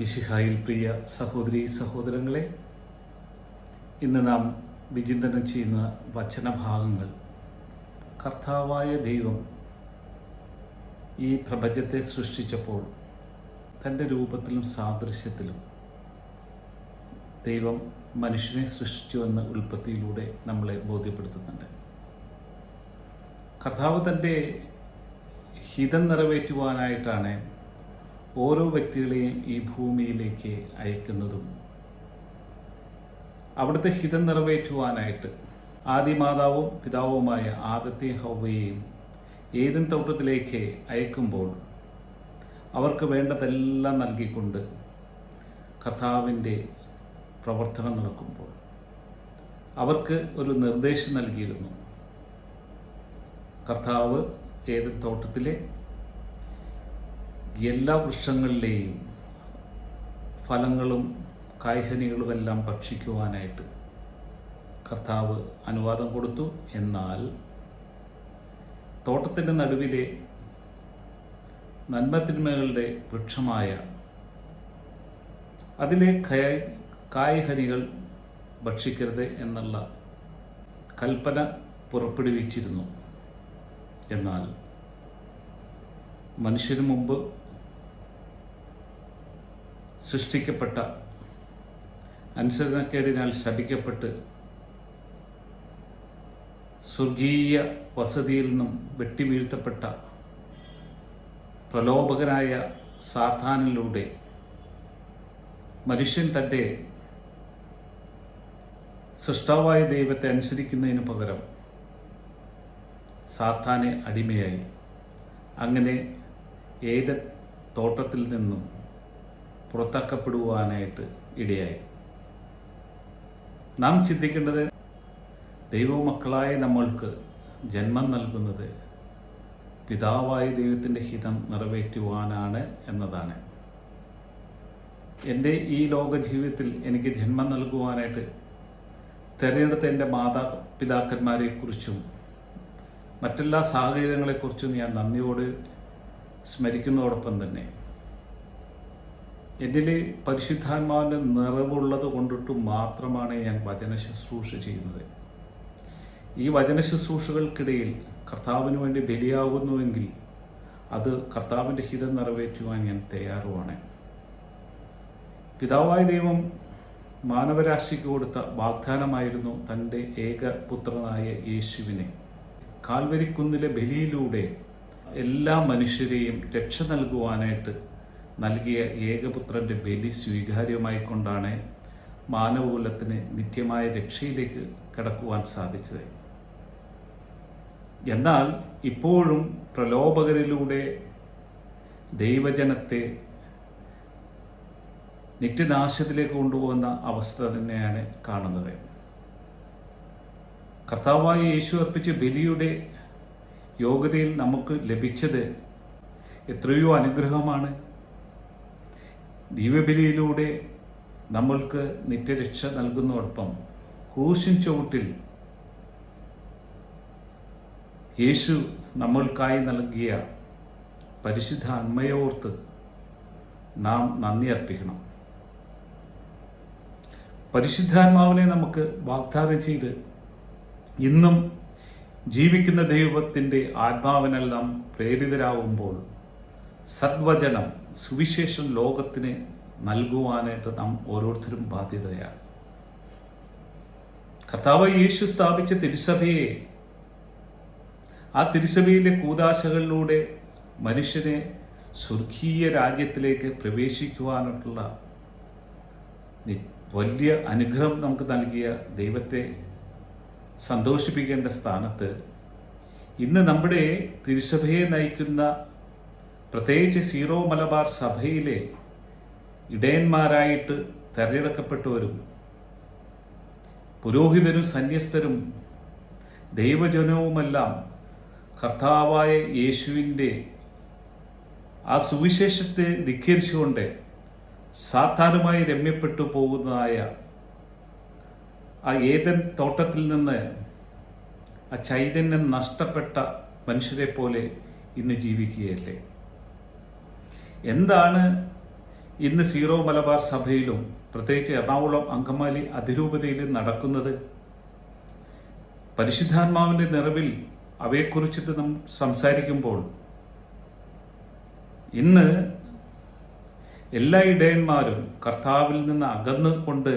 മിശിഹായിൽ പ്രിയ സഹോദരി സഹോദരങ്ങളെ ഇന്ന് നാം വിചിന്തനം ചെയ്യുന്ന വചനഭാഗങ്ങൾ. കർത്താവായ ദൈവം ഈ പ്രപഞ്ചത്തെ സൃഷ്ടിച്ചപ്പോൾ തന്റെ രൂപത്തിലും സാദൃശ്യത്തിലും ദൈവം മനുഷ്യനെ സൃഷ്ടിച്ചു എന്ന ഉൽപ്പത്തിയിലൂടെ നമ്മളെ ബോധ്യപ്പെടുത്തുന്നുണ്ട്. കർത്താവ് തന്റെ ഹിതം നിറവേറ്റുവാനായിട്ടാണ് ഓരോ വ്യക്തികളെയും ഈ ഭൂമിയിലേക്ക് അയക്കുന്നതും അവിടുത്തെ ഹിതം നിറവേറ്റുവാനായിട്ട് ആദിമാതാവും പിതാവുമായ ആദത്തെ ഹൗവയെയും ഏതും തോട്ടത്തിലേക്ക് അയക്കുമ്പോൾ അവർക്ക് വേണ്ടതെല്ലാം നൽകിക്കൊണ്ട് കർത്താവിന്റെ പ്രവർത്തനം നടക്കുമ്പോൾ അവർക്ക് ഒരു നിർദ്ദേശം നൽകിയിരുന്നു. കർത്താവ് ഏത് തോട്ടത്തിലെ എല്ലാ വൃക്ഷങ്ങളിലെയും ഫലങ്ങളും കായ്കനികളുമെല്ലാം ഭക്ഷിക്കുവാനായിട്ട് കർത്താവ് അനുവാദം കൊടുത്തു. എന്നാൽ തോട്ടത്തിന്റെ നടുവിലെ നന്മത്തിന്മകളുടെ വൃക്ഷമായ അതിലെ കയ- കായ്കനികൾ ഭക്ഷിക്കരുത് എന്നുള്ള കൽപ്പന പുറപ്പെടുവിച്ചിരുന്നു. എന്നാൽ മനുഷ്യന് മുമ്പ് സൃഷ്ടിക്കപ്പെട്ട അനുസരണക്കേടിനാൽ ശപിക്കപ്പെട്ട് സ്വർഗീയ വസതിയിൽ നിന്നും വെട്ടിവീഴ്ത്തപ്പെട്ട പ്രലോഭകനായ സാധാനിലൂടെ മനുഷ്യൻ തന്റെ സൃഷ്ടാവായ ദൈവത്തെ അനുസരിക്കുന്നതിന് പകരം സാത്താനെ അടിമയായി. അങ്ങനെ ഏത് തോട്ടത്തിൽ നിന്നും പുറത്താക്കപ്പെടുവാനായിട്ട് ഇടയായി. നാം ചിന്തിക്കേണ്ടത് ദൈവമക്കളായ നമ്മൾക്ക് ജന്മം നൽകുന്നത് പിതാവായ ദൈവത്തിന്റെ ഹിതം നിറവേറ്റുവാനാണ് എന്നതാണ്. എന്റെ ഈ ലോക ജീവിതത്തിൽ എനിക്ക് ജന്മം നൽകുവാനായിട്ട് തിരഞ്ഞെടുത്ത എന്റെ മാതാപിതാക്കന്മാരെക്കുറിച്ചും മറ്റെല്ലാ സാഹചര്യങ്ങളെക്കുറിച്ചും ഞാൻ നന്ദിയോട് സ്മരിക്കുന്നതോടൊപ്പം തന്നെ എന്നിൽ പരിശുദ്ധാത്മാവിന്റെ നിറവുള്ളത് കൊണ്ടിട്ട് മാത്രമാണ് ഞാൻ വചന ശുശ്രൂഷ ചെയ്യുന്നത്. ഈ വചന ശുശ്രൂഷകൾക്കിടയിൽ കർത്താവിന് വേണ്ടി ബലിയാകുന്നുവെങ്കിൽ അത് കർത്താവിന്റെ ഹിതം നിറവേറ്റുവാൻ ഞാൻ തയ്യാറുമാണ് പിതാവായ ദൈവം മാനവരാശിക്ക് കൊടുത്ത വാഗ്ദാനമായിരുന്നു തന്റെ ഏകപുത്രനായ യേശുവിനെ. കാൽവരിക്കുന്നിലെ ബലിയിലൂടെ എല്ലാ മനുഷ്യരെയും രക്ഷ നൽകുവാനായിട്ട് നൽകിയ ഏകപുത്രന്റെ ബലി സ്വീകാര്യമായി കൊണ്ടാണ് മാനവകുലത്തിന് നിത്യമായ രക്ഷയിലേക്ക് കടക്കുവാൻ സാധിച്ചത്. എന്നാൽ ഇപ്പോഴും പ്രലോഭകരിലൂടെ ദൈവജനത്തെ നിത്യനാശത്തിലേക്ക് കൊണ്ടുപോകുന്ന അവസ്ഥ തന്നെയാണ് കാണുന്നത്. കർത്താവായ യേശു അർപ്പിച്ച ബലിയുടെ യോഗ്യതയിൽ നമുക്ക് ലഭിച്ചത് എത്രയോ അനുഗ്രഹമാണ്. ദിവ്യബലിയിലൂടെ നമ്മൾക്ക് നിത്യരക്ഷ നൽകുന്നതോടൊപ്പം കൂശിൻ ചുവട്ടിൽ യേശു നമ്മൾക്കായി നൽകിയ പരിശുദ്ധ അന്മയോർത്ത് നാം നന്ദി അർപ്പിക്കണം. പരിശുദ്ധാത്മാവിനെ നമുക്ക് വാഗ്ദാനം ചെയ്ത് ഇന്നും ജീവിക്കുന്ന ദൈവത്തിന്റെ ആത്മാവിനെല്ലാം പ്രേരിതരാകുമ്പോൾ സദ്വചനം സുവിശേഷം ലോകത്തിന് നൽകുവാനായിട്ട് നാം ഓരോരുത്തരും ബാധ്യതയാണ്. കർത്താവ് യേശു സ്ഥാപിച്ച തിരുസഭയെ ആ തിരുസഭയിലെ കൂതാശകളിലൂടെ മനുഷ്യനെ സ്വർഗീയ രാജ്യത്തിലേക്ക് പ്രവേശിക്കുവാനായിട്ടുള്ള വലിയ അനുഗ്രഹം നമുക്ക് നൽകിയ ദൈവത്തെ സന്തോഷിപ്പിക്കേണ്ട സ്ഥാനത്ത് ഇന്ന് നമ്മുടെ തിരുസഭയെ നയിക്കുന്ന പ്രത്യേകിച്ച് സീറോ മലബാർ സഭയിലെ ഇടയന്മാരായിട്ട് തെരഞ്ഞെടുക്കപ്പെട്ടവരും പുരോഹിതരും സന്യസ്തരും ദൈവജനവുമെല്ലാം കർത്താവായ യേശുവിന്റെ ആ സുവിശേഷത്തെ ധിക്കരിച്ചുകൊണ്ട് സാധാരണമായി രമ്യപ്പെട്ടു പോകുന്നതായ ആ ഏതൻ തോട്ടത്തിൽ നിന്ന് ആ ചൈതന്യം നഷ്ടപ്പെട്ട മനുഷ്യരെ പോലെ ഇന്ന് ജീവിക്കുകയല്ലേ? എന്താണ് ഇന്ന് സീറോ മലബാർ സഭയിലും പ്രത്യേകിച്ച് എറണാകുളം അങ്കമാലി അതിരൂപതയിലും നടക്കുന്നത്? പരിശുദ്ധാത്മാവിന്റെ നിറവിൽ അവയെക്കുറിച്ചിട്ട് നാം സംസാരിക്കുമ്പോൾ ഇന്ന് എല്ലാ ഇടയന്മാരും കർത്താവിൽ നിന്ന് അകന്നുകൊണ്ട്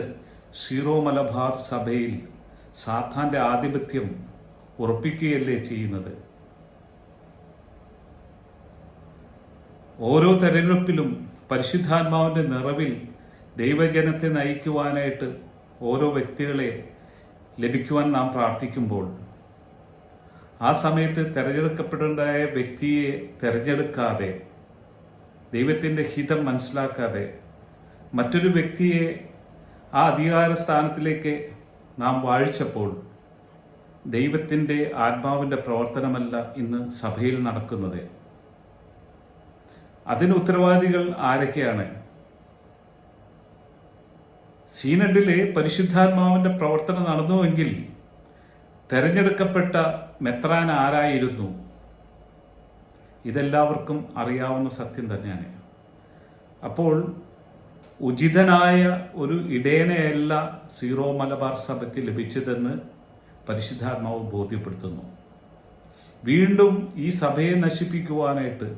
സീറോ മലബാർ സഭയിൽ സാത്താന്റെ ആധിപത്യം ഉറപ്പിക്കുകയല്ലേ ചെയ്യുന്നത്? ഓരോ തെരഞ്ഞെടുപ്പിലും പരിശുദ്ധാത്മാവിന്റെ നിറവിൽ ദൈവജനത്തെ നയിക്കുവാനായിട്ട് ഓരോ വ്യക്തികളെ ലഭിക്കുവാൻ നാം പ്രാർത്ഥിക്കുമ്പോൾ ആ സമയത്ത് തിരഞ്ഞെടുക്കപ്പെടേണ്ടായ വ്യക്തിയെ തിരഞ്ഞെടുക്കാതെ ദൈവത്തിന്റെ ഹിതം മനസ്സിലാക്കാതെ മറ്റൊരു വ്യക്തിയെ ആ അധികാര സ്ഥാനത്തിലേക്ക് നാം വാഴിച്ചപ്പോൾ ദൈവത്തിന്റെ ആത്മാവിന്റെ പ്രവർത്തനമല്ല ഇന്ന് സഭയിൽ നടക്കുന്നത്. അതിന് ഉത്തരവാദികൾ ആരൊക്കെയാണ്? സീനഡിലെ പരിശുദ്ധാത്മാവിന്റെ പ്രവർത്തനം നടന്നുവെങ്കിൽ തെരഞ്ഞെടുക്കപ്പെട്ട മെത്രാൻ ആരായിരുന്നു? ഇതെല്ലാവർക്കും അറിയാവുന്ന സത്യം തന്നെയാണ്. അപ്പോൾ ഉചിതനായ ഒരു ഇടയനെയല്ല സീറോ മലബാർ സഭയ്ക്ക് ലഭിച്ചതെന്ന് പരിശുദ്ധാത്മാവ് ബോധ്യപ്പെടുത്തുന്നു. വീണ്ടും ഈ സഭയെ നശിപ്പിക്കുവാനായിട്ട്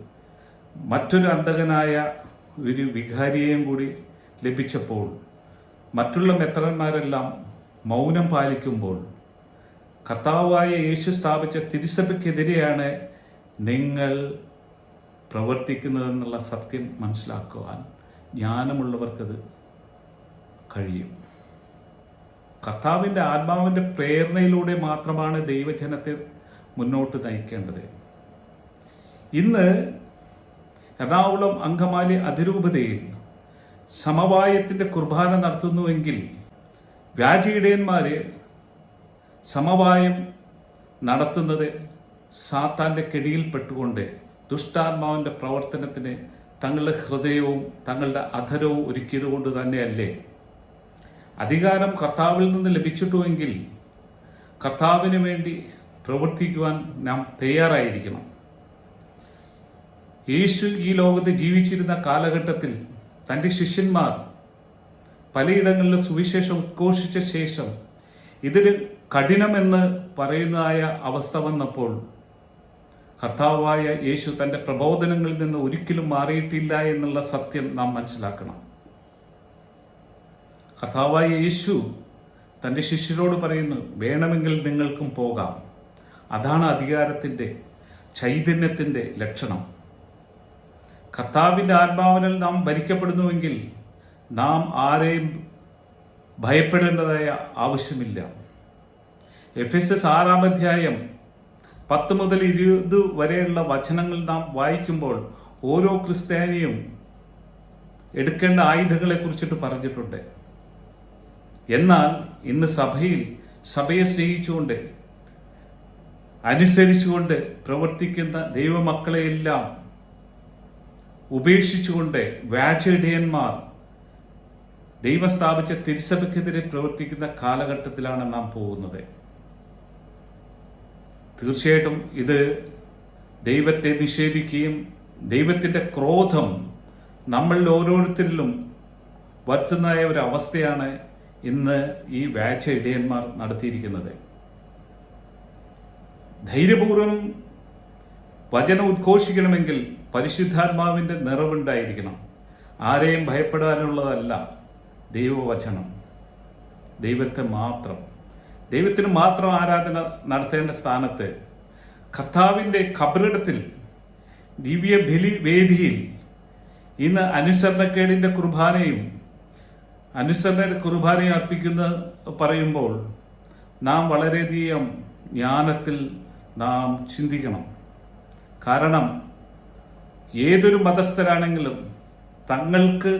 മറ്റൊരു അന്തകനായ ഒരു വികാരിയെയും കൂടി ലഭിച്ചപ്പോൾ മറ്റുള്ള മെത്രന്മാരെല്ലാം മൗനം പാലിക്കുമ്പോൾ കർത്താവായ യേശു സ്ഥാപിച്ച തിരുസഭയ്ക്കെതിരെയാണ് നിങ്ങൾ പ്രവർത്തിക്കുന്നതെന്നുള്ള സത്യം മനസ്സിലാക്കുവാൻ ജ്ഞാനമുള്ളവർക്കത് കഴിയും. കർത്താവിന്റെ ആത്മാവിന്റെ പ്രേരണയിലൂടെ മാത്രമാണ് ദൈവജനത്തെ മുന്നോട്ട് നയിക്കേണ്ടത്. ഇന്ന് എറണാകുളം അങ്കമാലി അതിരൂപതയിൽ സമവായത്തിന്റെ കുർബാന നടത്തുന്നുവെങ്കിൽ വ്യാജീടയന്മാരെ സമവായം നടത്തുന്നത് സാത്താന്റെ കെടിയിൽപ്പെട്ടുകൊണ്ട് ദുഷ്ടാത്മാവിന്റെ പ്രവർത്തനത്തിന് തങ്ങളുടെ ഹൃദയവും തങ്ങളുടെ അധരവും ഒരുക്കിയത് കൊണ്ട് തന്നെയല്ലേ? അധികാരം കർത്താവിൽ നിന്ന് ലഭിച്ചിട്ടുമെങ്കിൽ കർത്താവിന് വേണ്ടി പ്രവർത്തിക്കുവാൻ നാം തയ്യാറായിരിക്കണം. യേശു ഈ ലോകത്ത് ജീവിച്ചിരുന്ന കാലഘട്ടത്തിൽ തന്റെ ശിഷ്യന്മാർ പലയിടങ്ങളിലും സുവിശേഷം ഉദ്ഘോഷിച്ച ശേഷം ഇതിന് കഠിനമെന്ന് പറയുന്നതായ അവസ്ഥ വന്നപ്പോൾ കർത്താവായ യേശു തന്റെ പ്രബോധനങ്ങളിൽ നിന്ന് ഒരിക്കലും മാറിയിട്ടില്ല എന്നുള്ള സത്യം നാം മനസ്സിലാക്കണം. കർത്താവായ യേശു തന്റെ ശിഷ്യരോട് പറയുന്നു വേണമെങ്കിൽ നിങ്ങൾക്കും പോകാം. അതാണ് അധികാരത്തിന്റെ ചൈതന്യത്തിന്റെ ലക്ഷണം. കർത്താവിന്റെ ആത്മാവിനാൽ നാം ഭരിക്കപ്പെടുന്നുവെങ്കിൽ നാം ആരെയും ഭയപ്പെടേണ്ടതായ ആവശ്യമില്ല. എഫ് എസ് എസ് ആറാം അധ്യായം പത്ത് മുതൽ ഇരുപത് വരെയുള്ള വചനങ്ങൾ നാം വായിക്കുമ്പോൾ ഓരോ ക്രിസ്ത്യാനിയും എടുക്കേണ്ട ആയുധങ്ങളെ കുറിച്ചിട്ട് പറഞ്ഞിട്ടുണ്ട്. എന്നാൽ ഇന്ന് സഭയിൽ സഭയെ സ്നേഹിച്ചുകൊണ്ട് അനുസരിച്ചുകൊണ്ട് പ്രവർത്തിക്കുന്ന ദൈവമക്കളെയെല്ലാം ഉപേക്ഷിച്ചുകൊണ്ട് വാചേഡിയന്മാർ ദൈവം സ്ഥാപിച്ച തിരുസഭയ്ക്കെതിരെ പ്രവർത്തിക്കുന്ന കാലഘട്ടത്തിലാണ് നാം പോകുന്നത്. തീർച്ചയായിട്ടും ഇത് ദൈവത്തെ നിഷേധിക്കുകയും ദൈവത്തിന്റെ ക്രോധം നമ്മളിൽ ഓരോരുത്തരിലും വരുത്തുന്നതായ ഒരു അവസ്ഥയാണ് ഇന്ന് ഈ വ്യാജ ഇടയന്മാർ നടത്തിയിരിക്കുന്നത്. ധൈര്യപൂർവം വചനം ഉദ്ഘോഷിക്കണമെങ്കിൽ പരിശുദ്ധാത്മാവിന്റെ നിറവുണ്ടായിരിക്കണം. ആരെയും ഭയപ്പെടാനുള്ളതല്ല ദൈവവചനം. ദൈവത്തെ മാത്രം. ദൈവത്തിന് മാത്രം ആരാധന നടത്തേണ്ട സ്ഥാനത്ത് കർത്താവിന്റെ കബറിടത്തിൽ ദിവ്യ ബലി വേദിയിൽ ഇന്ന് അനുസരണക്കേടിന്റെ കുർബാനയും അനുസരണ കുർബാനയും അർപ്പിക്കുന്ന പറയുമ്പോൾ നാം വളരെയധികം ജ്ഞാനത്തിൽ നാം ചിന്തിക്കണം. കാരണം ഏതൊരു മതസ്ഥരാണെങ്കിലും തങ്ങൾക്ക്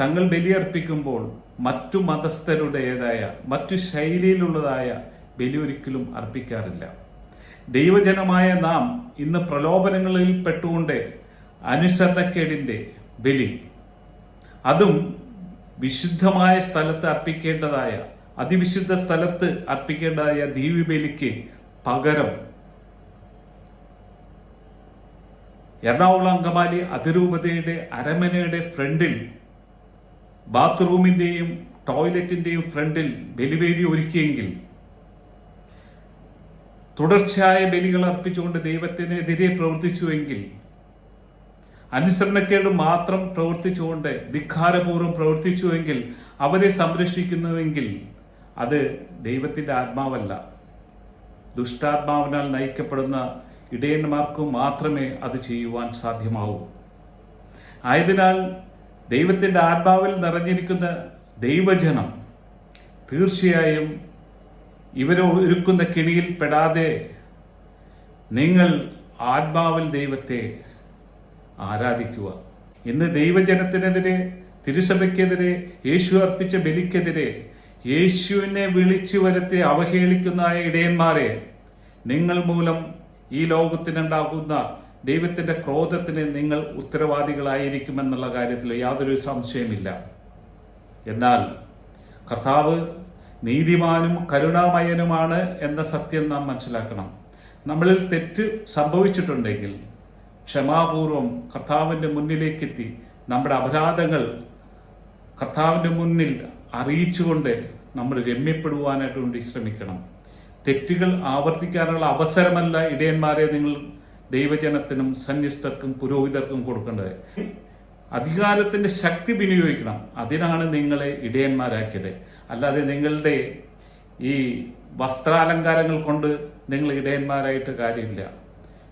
തങ്ങൾ ബലിയർപ്പിക്കുമ്പോൾ മറ്റു മതസ്ഥരുടേതായ മറ്റു ശൈലിയിലുള്ളതായ ബലി ഒരിക്കലും അർപ്പിക്കാറില്ല. ദൈവജനമായ നാം ഇന്ന് പ്രലോഭനങ്ങളിൽ പെട്ടുകൊണ്ട് അനുസരണക്കേടിന്റെ ബലി. അതും വിശുദ്ധമായ സ്ഥലത്ത് അർപ്പിക്കേണ്ടതായ അതിവിശുദ്ധ സ്ഥലത്ത് അർപ്പിക്കേണ്ടതായ ദീവ്യബലിക്ക് പകരം എറണാകുളം അങ്കമാലി അതിരൂപതയുടെ അരമനയുടെ ഫ്രണ്ടിൽ ബാത്റൂമിന്റെയും ടോയ്ലറ്റിന്റെയും ഫ്രണ്ടിൽ ബലിവേദി ഒരുക്കിയെങ്കിൽ തുടർച്ചയായ ബലികൾ അർപ്പിച്ചുകൊണ്ട് ദൈവത്തിനെതിരെ പ്രവർത്തിച്ചുവെങ്കിൽ അനുസരണക്കേട് മാത്രം പ്രവർത്തിച്ചുകൊണ്ട് ധിക്കാരപൂർവം പ്രവർത്തിച്ചുവെങ്കിൽ അവരെ സംരക്ഷിക്കുന്നുവെങ്കിൽ അത് ദൈവത്തിന്റെ ആത്മാവല്ല. ദുഷ്ടാത്മാവിനാൽ നയിക്കപ്പെടുന്ന ഇടയന്മാർക്ക് മാത്രമേ അത് ചെയ്യുവാൻ സാധ്യമാവൂ. ആയതിനാൽ ദൈവത്തിന്റെ ആത്മാവിൽ നിറഞ്ഞിരിക്കുന്ന ദൈവജനം തീർച്ചയായും ഇവരെ ഒരുക്കുന്ന കിണിയിൽ പെടാതെ നിങ്ങൾ ആത്മാവിൽ ദൈവത്തെ ആരാധിക്കുക. ഇന്ന് ദൈവജനത്തിനെതിരെ തിരുസഭയ്ക്കെതിരെ യേശു അർപ്പിച്ച ബലിക്കെതിരെ യേശുവിനെ വിളിച്ചു വരുത്തി അവഹേളിക്കുന്ന ഇടയന്മാരെ നിങ്ങൾ മൂലം ഈ ലോകത്തിനുണ്ടാകുന്ന ദൈവത്തിന്റെ ക്രോധത്തിന് നിങ്ങൾ ഉത്തരവാദികളായിരിക്കുമെന്നുള്ള കാര്യത്തിൽ യാതൊരു സംശയമില്ല. എന്നാൽ കർത്താവ് നീതിമാനും കരുണാമയനുമാണ് എന്ന സത്യം നാം മനസ്സിലാക്കണം. നമ്മളിൽ തെറ്റ് സംഭവിച്ചിട്ടുണ്ടെങ്കിൽ ക്ഷമാപൂർവം കർത്താവിന്റെ മുന്നിലേക്കെത്തി നമ്മുടെ അപരാധങ്ങൾ കർത്താവിന്റെ മുന്നിൽ അറിയിച്ചുകൊണ്ട് നമ്മൾ രമ്യപ്പെടുവാനായിട്ട് വേണ്ടി ശ്രമിക്കണം. തെറ്റുകൾ ആവർത്തിക്കാനുള്ള അവസരമല്ല ഇടയന്മാരെ നിങ്ങൾ ദൈവജനത്തിനും സന്യസ്തർക്കും പുരോഹിതർക്കും കൊടുക്കേണ്ടത്. അധികാരത്തിന്റെ ശക്തി വിനിയോഗിക്കണം. അതിനാണ് നിങ്ങളെ ഇടയന്മാരാക്കിയത്. അല്ലാതെ നിങ്ങളുടെ ഈ വസ്ത്രാലങ്കാരങ്ങൾ കൊണ്ട് നിങ്ങൾ ഇടയന്മാരായിട്ട് കാര്യമില്ല.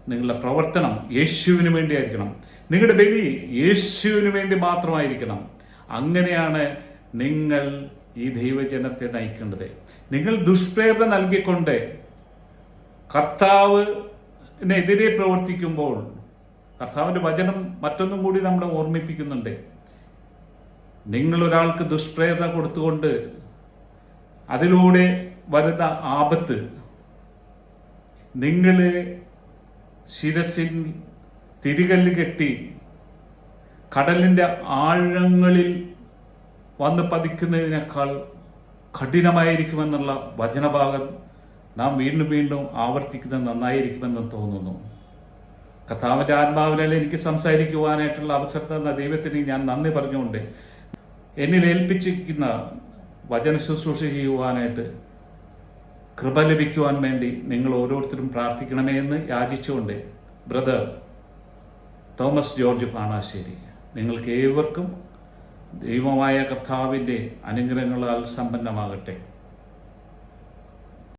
നിങ്ങളുടെ പ്രവർത്തനം യേശുവിന് വേണ്ടിയായിരിക്കണം. നിങ്ങളുടെ ബലി യേശുവിന് വേണ്ടി മാത്രമായിരിക്കണം. അങ്ങനെയാണ് നിങ്ങൾ ഈ ദൈവജനത്തെ നയിക്കേണ്ടത്. നിങ്ങൾ ദുഷ്പ്രേരണ നൽകിക്കൊണ്ട് കർത്താവിനെതിരെ പ്രവർത്തിക്കുമ്പോൾ കർത്താവിന്റെ വചനം മറ്റൊന്നും കൂടി നമ്മളെ ഓർമ്മിപ്പിക്കുന്നുണ്ട്. നിങ്ങൾ ഒരാൾക്ക് ദുഷ്പ്രേരണ കൊടുത്തുകൊണ്ട് അതിലൂടെ വരുന്ന ആപത്ത് നിങ്ങളെ ശിരസിൽ തിരികല്ല് കെട്ടി കടലിന്റെ ആഴങ്ങളിൽ വന്ന് പതിക്കുന്നതിനേക്കാൾ കഠിനമായിരിക്കുമെന്നുള്ള വചനഭാഗം നാം വീണ്ടും വീണ്ടും ആവർത്തിക്കുന്നത് നന്നായിരിക്കുമെന്ന് തോന്നുന്നു. കഥാവിന്റെ ആത്മാവിനാൽ എനിക്ക് സംസാരിക്കുവാനായിട്ടുള്ള അവസരം തന്ന ദൈവത്തിന് ഞാൻ നന്ദി പറഞ്ഞുകൊണ്ട് എന്നിൽ ഏൽപ്പിച്ചിരിക്കുന്ന വചന ശുശ്രൂഷ ചെയ്യുവാനായിട്ട് കൃപ ലഭിക്കുവാൻ വേണ്ടി നിങ്ങൾ ഓരോരുത്തരും പ്രാർത്ഥിക്കണമേ എന്ന് യാചിച്ചുകൊണ്ട് ബ്രദർ തോമസ് ജോർജ് പാണാശ്ശേരി നിങ്ങൾക്ക് ഏവർക്കും ദൈവമായ കർത്താവിന്റെ അനുഗ്രഹങ്ങളാൽ സമ്പന്നമാകട്ടെ.